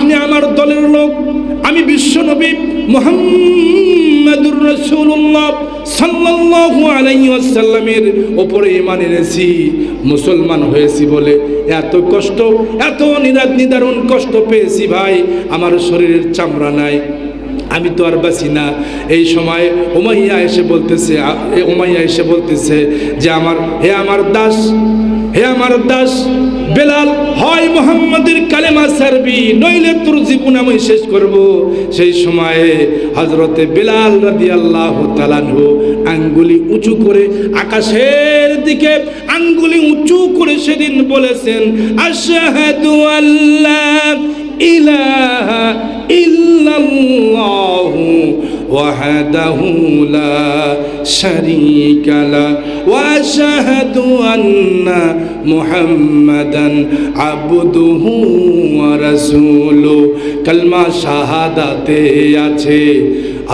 আপনি আমার দলের লোক। আমি বিশ্বনবী মোহাম্মদুর রসুল্লাহ আলাইহি ওয়াসাল্লামের ওপরে ঈমান এনেছি, মুসলমান হয়েছি বলে এত কষ্ট, এত নিরাদ নিদারুণ কষ্ট পেয়েছি ভাই, আমার শরীরের চামড়া নাই। আমি তো আর বাসি না। এই সময় ওমাইয়া এসে বলতেছে ওমাইয়া এসে বলতেছে যে আমার হে আমার দাস হে আমার দাস, বেলাল, হয় মোহাম্মদের কালেমা সারবি নইলে তোর জীবন আমি শেষ করব। সেই সময়ে হজরতে বেলাল রাদি আল্লাহ তালানহু আঙ্গুলি উঁচু করে আকাশের দিকে আঙ্গুলি উঁচু করে সেদিন বলেছেন, আশাহাদু আল্লাহ ইলাহা ইল্লাল্লাহু وحده لا شريك له واشهد ان محمدا عبده ورسوله কলমা শাহাদাতে আছে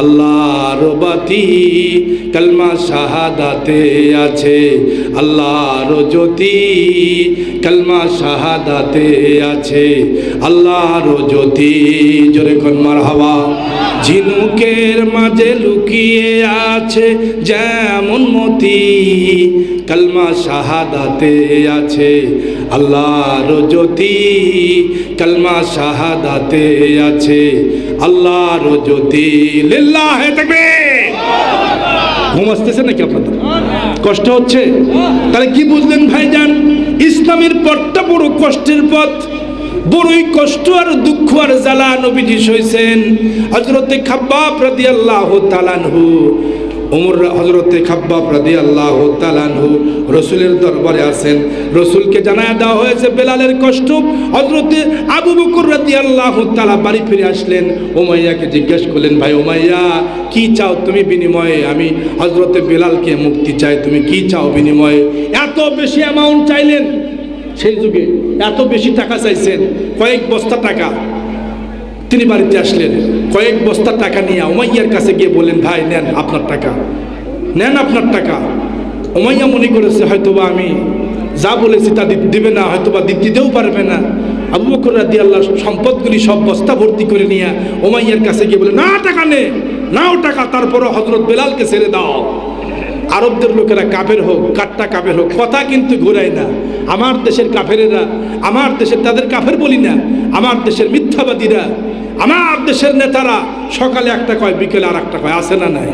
আল্লাহর বাতি কলমা শাহাদাতে আছে আল্লাহর জ্যোতি কলমা শাহাদাতে আছে আল্লাহর জ্যোতি জোরে কন্মার হাওয়া ঝিনুকের মাঝে লুকিয়ে আছে যেমন মতি। কলমা শাহাদাতে আছে আল্লাহর জ্যোতি। কলমা শাহাদাতে আছে আল্লাহর জ্যোতি। লিল্লাহ থাকবে ঘুম আসতেছে নাকি আপনাদের কষ্ট হচ্ছে? তাহলে কি বুঝলেন ভাইজান? ইসলামের পথটা বড় কষ্টের পথ। বড়ই কষ্ট আর দুঃখ আর জ্বালা নবীজি সইছেন হজরতে খাব্বাব রাদিয়াল্লাহু তাআলাহু ওমর হজরতে খাব্বাব রাদিয়াল্লাহু তাআলাহু রসুলের দরবারে আছেন রসুলকে জানায় দেওয়া হয়েছে বেলালের কষ্ট। হজরতে আবু বকর রাদিয়াল্লাহু তাআলা বাড়ি ফিরে আসলেন। ওমাইয়াকে জিজ্ঞেস করলেন, ভাই ওমাইয়া কি চাও তুমি বিনিময়ে? আমি হজরতে বেলালকে মুক্তি চাই, তুমি কি চাও বিনিময়ে? এত বেশি অ্যামাউন্ট চাইলেন। সেই যুগে এত বেশি টাকা চাইছেন, কয়েক বস্তা টাকা। তিনি বাড়িতে আসলেন, কয়েক বস্তা টাকা নিয়ে ওমাইয়ার কাছে গিয়ে বললেন, ভাই, নেন আপনার টাকা, নেন আপনার টাকা। ওমাইয়া মনে করেছে, হয়তোবা আমি যা বলেছি তা দিবে না, হয়তোবা দিতেও পারবে না। আবু বকর রাদি আল্লাহ সম্পদগুলি সব বস্তা ভর্তি করে নিয়ে ওমাইয়ার কাছে গিয়ে বলে না, টাকা নে, নাও টাকা, তারপরও হজরত বেলালকে ছেড়ে দাও। আরবদের লোকেরা কাফের হোক কাট্টা কাফের হোক, কথা কিন্তু ঘুরায় না। আমার দেশের কাফেরেরা, আমার দেশের, তাদের কাফের বলি না, আমার দেশের মিথ্যাবাদীরা, আমার দেশের নেতারা সকালে একটা কয়, বিকেলে আর একটা কয় আসে না নাই?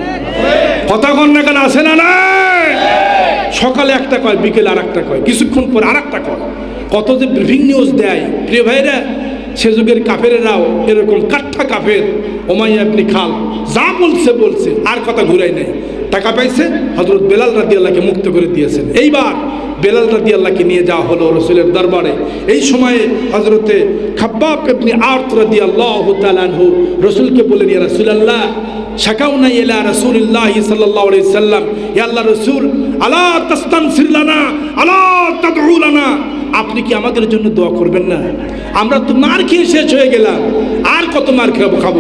কথা কন না কেন আসে না নাই? সকালে একটা কয়, বিকেলে আর একটা কয়, কিছুক্ষণ পর আর একটা কয়। কত যে ব্রিফিং নিউজ দেয়। প্রিয় ভাইরা সে যুগের কাফেরেরাও এরকম কাঠা কাফের। ওমাই আপনি খাল যা বলছে বলছে, আর কথা ঘুরাই নাই। টাকা পাইছে হজরত বেলাল রাদি আল্লাহকে মুক্ত করে দিয়েছেন। এইবার বেলাল রাদি আল্লাহকে নিয়ে যাওয়া হলো রসুলের দরবারে। এই সময়ে হজরতে খাব্বাব আপনি আর্ত রাদি আল্লাহ তালানহু রসুলকে বলেন ইয়া রসুলাল্লাহ শাকাউনা ইলা রাসূলিল্লাহ সাল্লাল্লাহু সাল্লাম। ইয়া আল্লাহ রাসূল, আলা তাস্তানসির লানা, আলা তাদউ আপনি কি আমাদের জন্য দোয়া করবেন না? আমরা তো মার খেয়ে শেষ হয়ে গেলাম। আর কত মার খাব খাব?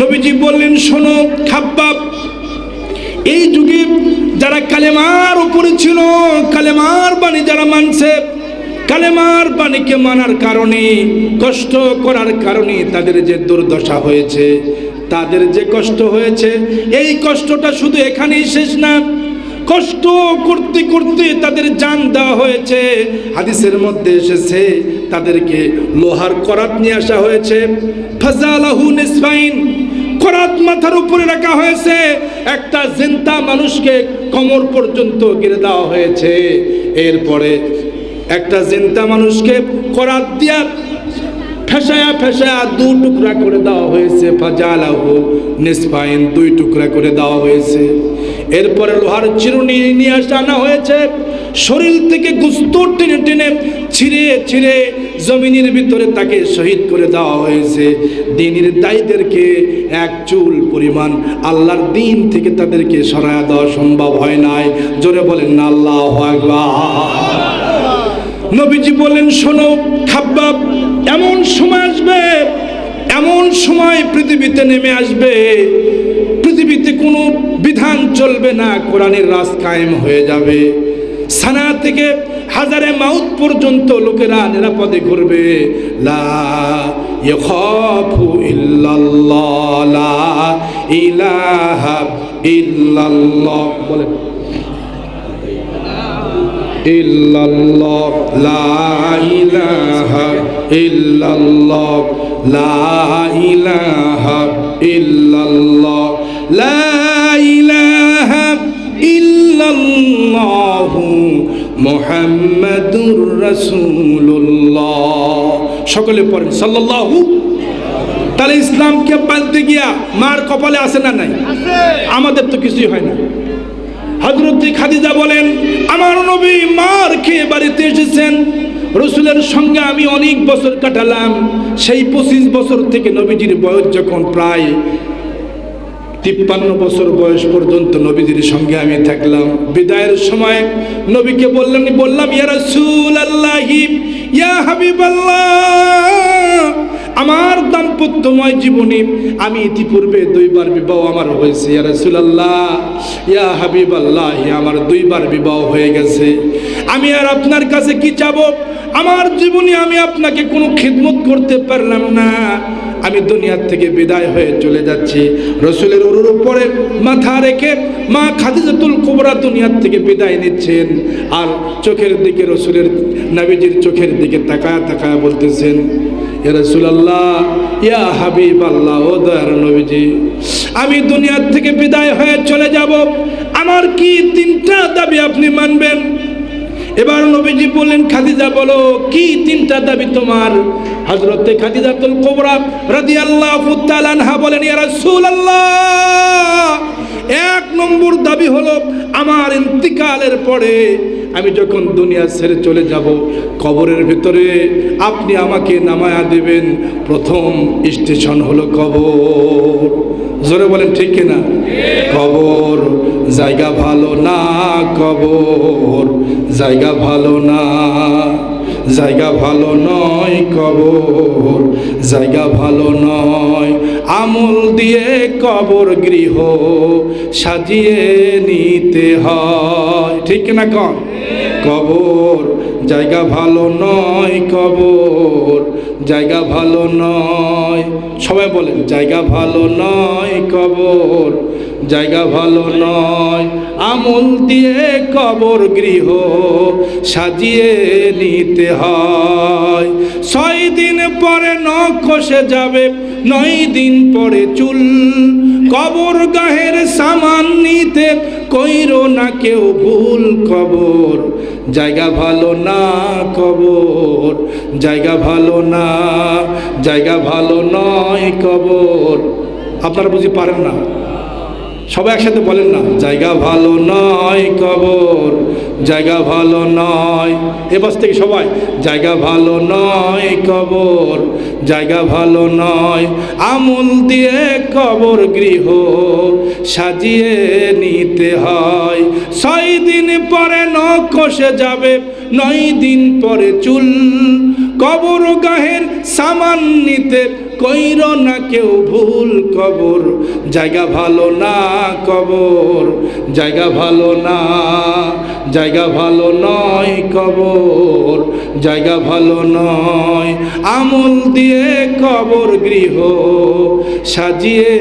নবীজি বললেন, শোনো খাব্বাব, এই যুগে যারা কালেমার উপরে ছিল, কালেমার বাণী যারা মানছে, কালেমার বাণীকে মানার কারণে, কষ্ট করার কারণে তাদের যে দুর্দশা হয়েছে, তাদের যে কষ্ট হয়েছে, এই কষ্টটা শুধু এখানেই শেষ না কষ্ট করতে করতে তাদের জান দেওয়া হয়েছে। হাদিসের মধ্যে এসেছে, তাদেরকে লোহার করাত নিয়ে আসা হয়েছে। ফাজালাহু নিসফাইন, করাত মাথার উপরে রাখা হয়েছে। একটা জিন্তা মানুষকে কোমর পর্যন্ত গিরে দেওয়া হয়েছে। এরপরে একটা জিন্তা মানুষকে করাত দিয়া ফেসায়া ফেসায়া দু টুকরা করে দেওয়া হয়েছে। ফাজালাহু নিসফাইন, দুই টুকরা করে দেওয়া হয়েছে। এরপরে লোহার চিরুনি নিয়ে আসা আনা হয়েছে। শরীর থেকে গুস্ত টেনে টেনে ছিঁড়ে ছিঁড়ে জমিনের ভিতরে তাকে শহীদ করে দেওয়া হয়েছে। দিনের দায়ীদেরকে এক চুল পরিমাণ আল্লাহর দিন থেকে তাদেরকে সরায়া দেওয়া সম্ভব হয় নাই। জোরে বলেন না, আল্লাহ নবীজি বলেন, শোনো খাব্বাব, এমন সময় আসবে, এমন সময় পৃথিবীতে নেমে আসবে পৃথিবীতে কোনো বিধান চলবে না, কোরআনের রাজ কায়েম হয়ে যাবে। সানা থেকে হাজারে মাউত পর্যন্ত লোকেরা নিরাপদে ঘুরবে। লা ইল্লাল্লাহ লা ইল্লাল্লাহ লা লা ইলাহা ইল্লাল্লাহ মুহাম্মাদুর রাসূলুল্লাহ। সকলে পড়েন সাল্লাল্লাহু। তাহলে ইসলামকে পালতে গিয়া মার কপালে আসে না নাই? আমাদের তো কিছুই হয় না। হজরত খাদিজা বলেন আমার নবী মার খেয়ে বাড়িতে এসেছেন। রসুলের সঙ্গে আমি অনেক বছর কাটালাম। সেই পঁচিশ বছর থেকে নবীজির বয়স যখন প্রায় তিপ্পান্ন বছর বয়স পর্যন্ত নবীজির সঙ্গে আমি থাকলাম। বিদায়ের সময় নবীকে বললেন, বললাম, ইয়া রাসূল আল্লাহি হাবিব আমার দাম্পত্যময় জীবনে আমি ইতিপূর্বে দুইবার বিবাহ আমার হয়েছে। ইয়া ইয়া হাবিব আল্লাহ আমার দুইবার বিবাহ হয়ে গেছে। আমি আর আপনার কাছে কি চাবো? আমার জীবনে আমি আপনাকে কোনো খিদমত করতে পারলাম না। আমি দুনিয়ার থেকে বিদায় হয়ে চলে যাচ্ছি। রসুলের উরুর উপরে মাথা রেখে মা খাদিজাতুল কুবরা দুনিয়ার থেকে বিদায় নিচ্ছেন। আর চোখের দিকে রসুলের নাবিজির চোখের দিকে তাকায় তাকায় বলতেছেন ইয়া রাসূলুল্লাহ, ইয়া হাবিব আল্লাহ ও দয়ার নবীজি, আমি দুনিয়ার থেকে বিদায় হয়ে চলে যাব। আমার কি তিনটা দাবি আপনি মানবেন? এবার নবীজি বললেন, খাদিজা বলো, কি তিনটা দাবি তোমার? হজরতে খাদিজাতুল কোবরা রাদিয়াল্লাহু তাআলা আনহা বলেন, ইয়া এক নম্বর দাবি হলো আমার ইন্তিকালের পরে আমি যখন দুনিয়া ছেড়ে চলে যাব, কবরের ভিতরে আপনি আমাকে নামায়া দেবেন। প্রথম স্টেশন হলো কবর। জোরে বলেন, ঠিক কিনা? কবর জায়গা ভালো না, কবর জায়গা ভালো না। জায়গা ভালো নয়, কবর জায়গা ভালো নয়। আমল দিয়ে কবর গৃহ সাজিয়ে নিতে হয়। ঠিক না কবর জায়গা ভালো নয় কবর, জায়গা ভালো নয়। সবাই বলেন, জায়গা ভালো নয় কবর, জায়গা ভালো নয়। আমল দিয়ে কবর গৃহ সাজিয়ে নিতে হয়। ছয় দিন পরে নখ খসে যাবে, নয় দিন পরে চুল। কবর গাহের সামান নিতে কইরো না কেউ ভুল কবর। জায়গা ভালো না কবর, জায়গা ভালো না, জায়গা ভালো নয় কবর। আপনারা বুঝি পারেন না? সবাই একসাথে বলেন না, জায়গা ভালো নয় কবর। জায়গা ভালো নয়। এবার থেকে সবাই, জায়গা ভালো নয় কবর, জায়গা ভালো নয় আমুল দিয়ে কবর গৃহ সাজিয়ে নিতে হয়। ছয় দিন পরে নকশে যাবে নয় দিন পরে চুল কবর গাহের সামান নিতে কইর না কেউ ভুল কবর। জায়গা ভালো না কবর, জায়গা ভালো না, জায়গা ভালো নয় কবর, জায়গা ভালো নয়। আমল দিয়ে কবর গৃহ সাজিয়ে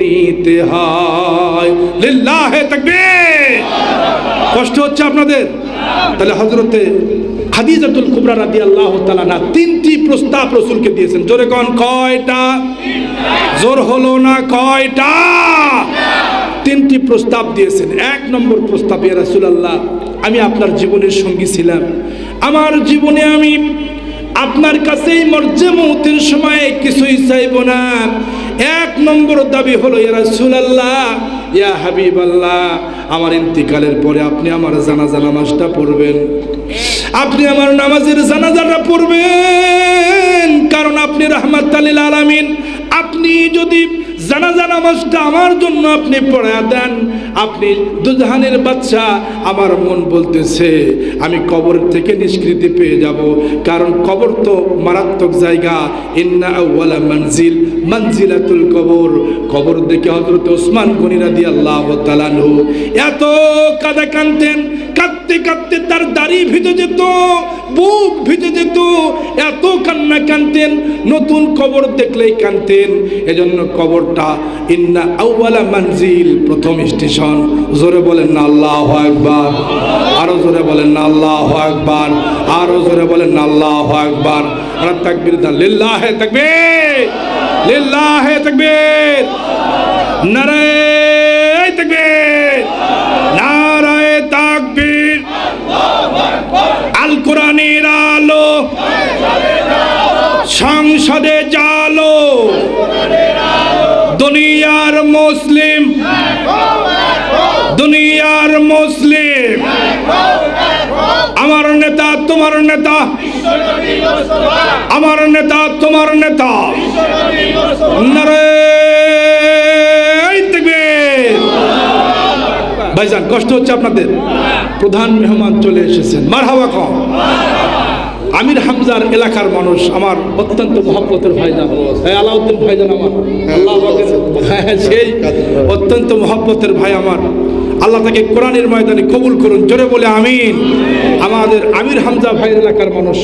নিতে হয়। লিল্লাহে তাকবীর। কষ্ট হচ্ছে আপনাদের? তাহলে হজরতে খাদিজাতুল কুবরা রাদি আল্লাহ না তিনটি প্রস্তাব রসুলকে দিয়েছেন। জোরে কন, কয়টা? জোর হলো না কয়টা? তিনটি প্রস্তাব দিয়েছেন। এক নম্বর প্রস্তাব, ইয়া রাসূলুল্লাহ, আমি আপনার জীবনের সঙ্গী ছিলাম। আমার জীবনে আমি আপনার কাছেই মর্যে মৌতের সময় কিছুই চাইব না। এক নম্বর দাবি হলো, ইয়া রাসূলুল্লাহ, ইয়া হাবিব আল্লাহ আমার ইন্তিকালের পরে আপনি আমার জানাজা নামাজটা পড়বেন। আপনি আমার নামাজের জানাজাটা পড়বেন। কারণ আপনি রহমাত আলামিন, আপনি যদি জানাজা নামাজটা আমার জন্য আপনি পড়া দেন। আপনি দুজাহানের বাচ্চা, আমার মন বলতেছে, আমি কবর থেকে নিষ্কৃতি পেয়ে যাব। কারণ কবর তো মারাত্মক জায়গা। ইন্না মঞ্জিল মঞ্জিলাতুল কবর। কবর দেখে হজরত ওসমান গনিরা দিয়ে আল্লাহ তালানহু এত কাদা কানতেন কাঁদতে কাঁদতে তার দাড়ি ভিজে যেত, বুক ভিজে যেত, এত কান্না কানতেন নতুন কবর দেখলেই কানতেন এজন্য কবরটা ইন্না আউয়ালা মানজিল প্রথম স্টেশন। জোরে বলেন না, আল্লাহ একবার আরও জোরে বলেন না, আল্লাহ একবার আরও জোরে বলেন না, আল্লাহ একবার আর তাকবীর দান লিল্লাহে তাকবীর লিল্লাহে তাকবীর। নারায়ে তাকবীর নারায়ে তাকবীর আল কোরআনের আলো সংসদে জালো দুনিয়ার মুসলিম। দুনিয়ার মুসলিম। আমার নেতা, তোমার নেতা। আমার নেতা, তোমার নেতা। ভাইজান, কষ্ট হচ্ছে আপনাদের। প্রধান মেহমান চলে এসেছেন। মার হাওয়া কম। আমির হামজার এলাকার মানুষ, আমার অত্যন্ত মহব্বতের ভাইজান। হ্যাঁ আলাউদ্দিন ভাইজান আমার। আল্লাহ হ্যাঁ সেই অত্যন্ত মহব্বতের ভাই আমার। আল্লাহ তাকে কোরআনের ময়দানে কবুল করুন। জোরে বলে আমিন। আমাদের আমির হামজা ভাইয়ের এলাকার মানুষ।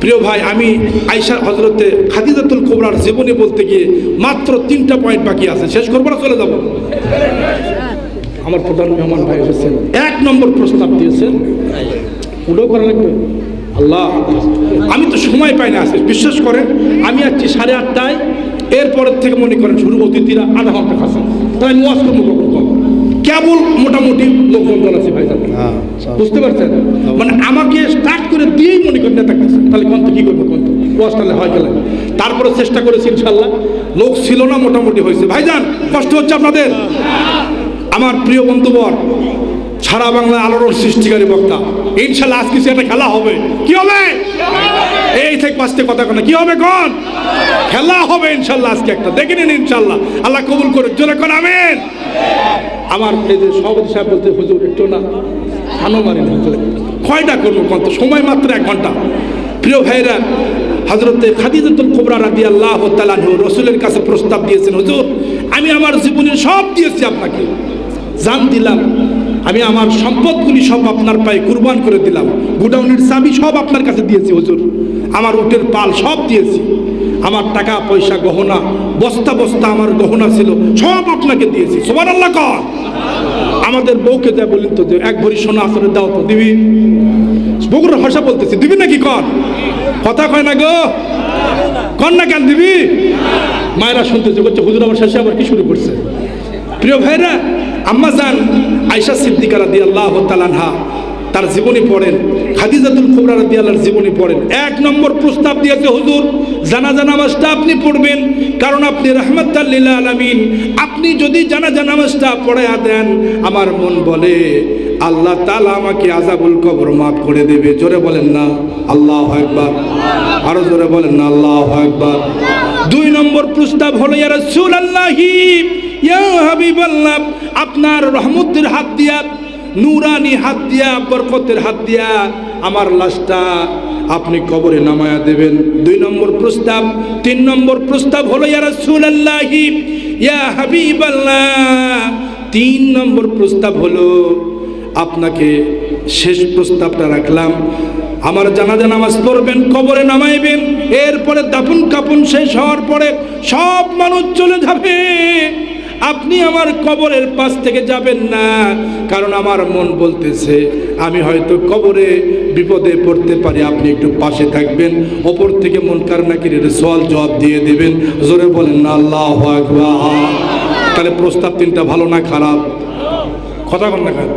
প্রিয় ভাই, আমি আইসা হজরতে খাদিজাতুল কোবরার জীবনী বলতে গিয়ে মাত্র তিনটা পয়েন্ট বাকি আছে। শেষ করব না চলে যাব? আমার প্রধান মেহমান ভাই এসেছেন। এক নম্বর প্রস্তাব দিয়েছেন। উডো করা লাগবে। আল্লাহ আমি তো সময় পাই না আছে বিশ্বাস করেন আমি আসছি সাড়ে আটটায় এরপরের থেকে মনে করেন শুরু অতিথিরা আধা ঘণ্টা খাসেন তাই আমি ওয়াজ করব কখন কেবল মোটামুটি লোকজন আছে ভাই বুঝতে পারছেন? মানে আমাকে স্টার্ট করে দিয়েই মনে করেন নেতা কাছে তাহলে কন্ত কি করব কন্ত? ওয়াজ তাহলে হয় গেলে। তারপরে চেষ্টা করেছি ইনশাল্লাহ লোক ছিল না মোটামুটি হয়েছে। ভাইজান কষ্ট হচ্ছে আপনাদের? আমার প্রিয় বন্ধুবর সারা বাংলা আলোড়ন সৃষ্টিকারী বক্তা। ইনশাল্লাহ আজকে সে একটা খেলা হবে। কি হবে? এই থেকে পাঁচটে কথা কোন কি হবে কোন? খেলা হবে ইনশাল্লাহ আজকে একটা। দেখে নিন ইনশাল্লাহ। আল্লাহ কবুল করে জোরে কোন আমেন? আমার এই যে সভাপতি সাহেব বলতে হুজুর, একটু না খানো মারি না। কয়টা করব কত সময় মাত্র এক ঘণ্টা। প্রিয় ভাইরা হজরতে খাদিজাতুল কোবরা রাদি আল্লাহ তালাহু রসুলের কাছে প্রস্তাব দিয়েছেন, হুজুর, আমি আমার জীবনের সব দিয়েছি আপনাকে। জান দিলাম আমি আমার সম্পদগুলি সব আপনার পায়ে কুরবান করে দিলাম। গুডাউনের চাবি সব আপনার কাছে দিয়েছি, হুজুর। আমার উটের পাল সব দিয়েছি। আমার টাকা, পয়সা, গহনা, বস্তা বস্তা আমার গহনা ছিল, সব আপনাকে দিয়েছি। সবার আল্লাহ কর। আমাদের বউকে যা বলেন তো এক ভরি সোনা আসলে দাও তো, দিবি? বগুড়ার ভাষা বলতেছি, দিবি নাকি কর? কথা কয় না গো। কর না কেন, দিবি? মায়েরা শুনতেছে, বলছে, হুজুর, আমার শেষে আবার কি শুরু করছে? প্রিয় ভাইরা আম্মা যান আয়সা সিদ্দিকা রাদি আল্লাহ তালানহা তার জীবনী পড়েন। খাদিজাতুল কুবরা রাদি আল্লাহর জীবনী পড়েন। এক নম্বর প্রস্তাব দিয়েছে হুজুর, জানাজা নামাজটা আপনি পড়বেন, কারণ আপনি রহমতাল্লিল আলমিন। আপনি যদি জানাজা নামাজটা পড়াইয়া দেন, আমার মন বলে, আল্লাহ তালা আমাকে আজাবুল কবর মাফ করে দেবে। জোরে বলেন না, আল্লাহ একবার আরও জোরে বলেন না, আল্লাহ একবার দুই নম্বর প্রস্তাব হলো, ইয়া ইয়া হাবিবাল্লাহ, আপনার রহমতের হাত দিয়া, নুরানি হাত দিয়া, বরকতের হাত দিয়া আমার লাশটা আপনি কবরে নামায়া দেবেন। দুই নম্বর প্রস্তাব। তিন নম্বর প্রস্তাব হলো, ইয়া রাসূলুল্লাহি, ইয়া হাবিবাল্লাহ। তিন নম্বর প্রস্তাব হলো, আপনাকে শেষ প্রস্তাবটা রাখলাম। আমার জানাজা নামাজ পড়বেন, কবরে নামাইবেন, এরপরে দাফন কাপন শেষ হওয়ার পরে সব মানুষ চলে যাবে। আপনি আমার কবরের পাশ থেকে যাবেন না। কারণ আমার মন বলতেছে, আমি হয়তো কবরে বিপদে পড়তে পারি, আপনি একটু পাশে থাকবেন, ওপর থেকে মন নাকি সওয়াল জবাব দিয়ে দেবেন। জোরে বলেন না আল্লাহ তাহলে প্রস্তাব তিনটা ভালো না খারাপ? কথা বল না খারাপ।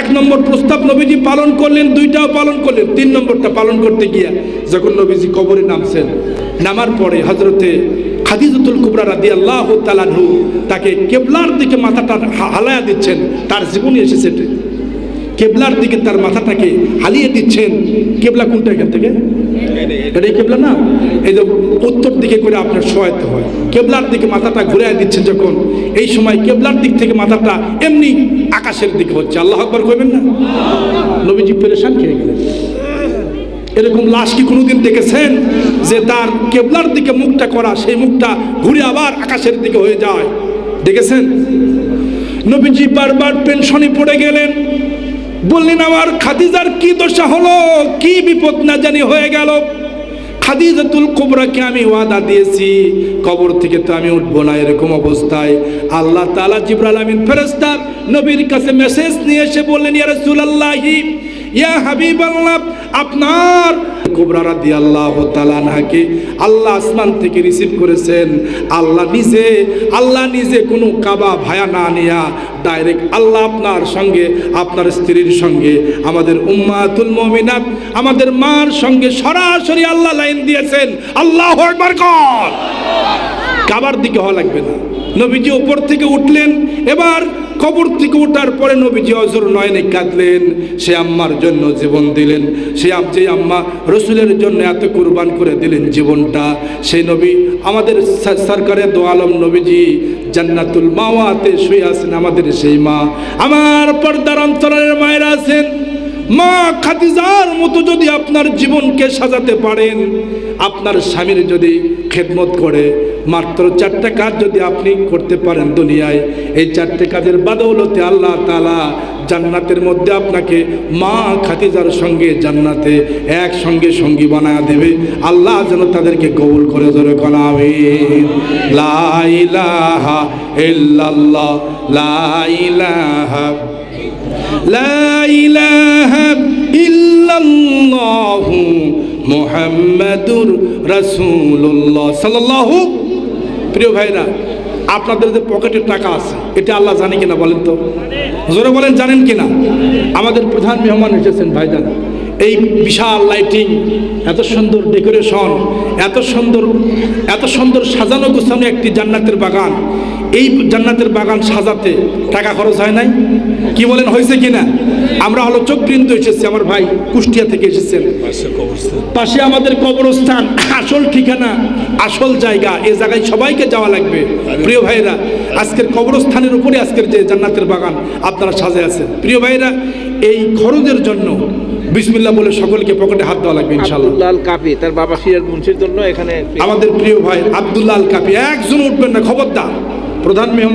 এক নম্বর প্রস্তাব নবীজি পালন করলেন, দুইটাও পালন করলেন। তিন নম্বরটা পালন করতে গিয়া যখন নবীজি কবরে নামছেন, নামার পরে হজরতে খাদিজুল কুবরা রাদি আল্লাহ তালানহু তাকে কেবলার দিকে মাথাটা হালায়া দিচ্ছেন, তার জীবনে এসেছে। কেবলার দিকে তার মাথাটাকে হালিয়ে দিচ্ছেন। কেবলা কোনটা এখান থেকে? এটা কেবলা না? এই যে উত্তর দিকে করে আপনার সহায়তা হয়। কেবলার দিকে মাথাটা ঘুরে দিচ্ছেন যখন, এই সময় কেবলার দিক থেকে মাথাটা এমনি আকাশের দিকে হচ্ছে। আল্লাহ আকবর কইবেন না? নবীজি পেরেশান খেয়ে গেলেন। এরকম লাশ কি কোনোদিন দেখেছেন? যে তার কেবলার দিকে মুখটা করা, সেই মুখটা ঘুরে আবার আকাশের দিকে হয়ে যায়। দেখেছেন? নবীজি বারবার পেনশনে পড়ে গেলেন। বললেন, আমার খাদিজার কি দশা হলো? কি বিপদ না জানি হয়ে গেল। খাদিজাতুল কুবরাকে আমি ওয়াদা দিয়েছি। কবর থেকে তো আমি উঠবো না এরকম অবস্থায়। আল্লাহ তাআলা জিবরাল আমিন ফেরেশতা নবীর কাছে মেসেজ নিয়ে এসে বললেন, ইয়া রাসূলুল্লাহি ইয়া হাবিব আল্লাহ আপনার কুবরা রাদিয়াল্লাহু তাআলা আনহাকে আল্লাহ আসমান থেকে রিসিভ করেছেন। আল্লাহ নিজে আল্লাহ নিজে কোনো কাবা ভায়া না নিয়া ডাইরেক্ট আল্লাহ আপনার সঙ্গে, আপনার স্ত্রীর সঙ্গে, আমাদের উম্মাতুল মুমিনাত, আমাদের মার সঙ্গে সরাসরি আল্লাহ লাইন দিয়েছেন। আল্লাহ কাবার দিকে হওয়া লাগবে না। নবীজি উপর থেকে উঠলেন। এবার কবর থেকে ওঠার পরে নবীজি অজর নয়নে কাঁদলেন। সে আম্মার জন্য জীবন দিলেন। সে যে আম্মা রসুলের জন্য এত কুরবান করে দিলেন জীবনটা, সেই নবী আমাদের সরকারের দো আলম নবীজি জান্নাতুল মাওয়াতে শুয়ে আছেন আমাদের সেই মা। আমার পর্দার অন্তরের মায়েরা আছেন। মা খাদিজার মতো যদি আপনার জীবনকে সাজাতে পারেন, আপনার স্বামীর যদি খেদমত করে, মাত্র চারটে কাজ যদি আপনি করতে পারেন দুনিয়ায়, এই চারটে কাজের বাদৌলতে আল্লাহ তালা জান্নাতের মধ্যে আপনাকে মা খাতিজার সঙ্গে জান্নাতে একসঙ্গে সঙ্গী বানায় দেবে। আল্লাহ যেন তাদেরকে কবুল করে ধরে কলামিন লাইলাহা ইল্লাল্লাহ লাইলাহা لا إله إلا الله محمد رسول الله صلى الله প্রিয় ভাইরা আপনাদের যে পকেটে টাকা আছে এটা আল্লাহ জানে কিনা বলেন তো জোরে বলেন জানেন কিনা আমাদের প্রধান মেহমান এসেছেন ভাইজান এই বিশাল লাইটিং এত সুন্দর ডেকোরেশন এত সুন্দর এত সুন্দর সাজানো গোছানো একটি জান্নাতের বাগান। এই জান্নাতের বাগান সাজাতে টাকা খরচ হয় নাই? কি বলেন হয়েছে কি না আমরা হলো চোখবৃন্দ এসেছি আমার ভাই কুষ্টিয়া থেকে এসেছেন। পাশে আমাদের কবরস্থান আসল ঠিকানা আসল জায়গা এ জায়গায় সবাইকে যাওয়া লাগবে প্রিয় ভাইরা আজকের কবরস্থানের উপরে আজকের যে জান্নাতের বাগান আপনারা সাজে আছেন। প্রিয় ভাইরা এই খরচের জন্য বিসমিল্লাহ বলে সকলকে পকেটে হাত দেওয়া লাগবে ইনশাআল্লাহ। কাপি তার বাবা সিরাজ মুন্সির জন্য এখানে আমাদের প্রিয় ভাই আব্দুল্লাহ আল কাপি একজন উঠবেন না খবরদার। প্রধান মেহমান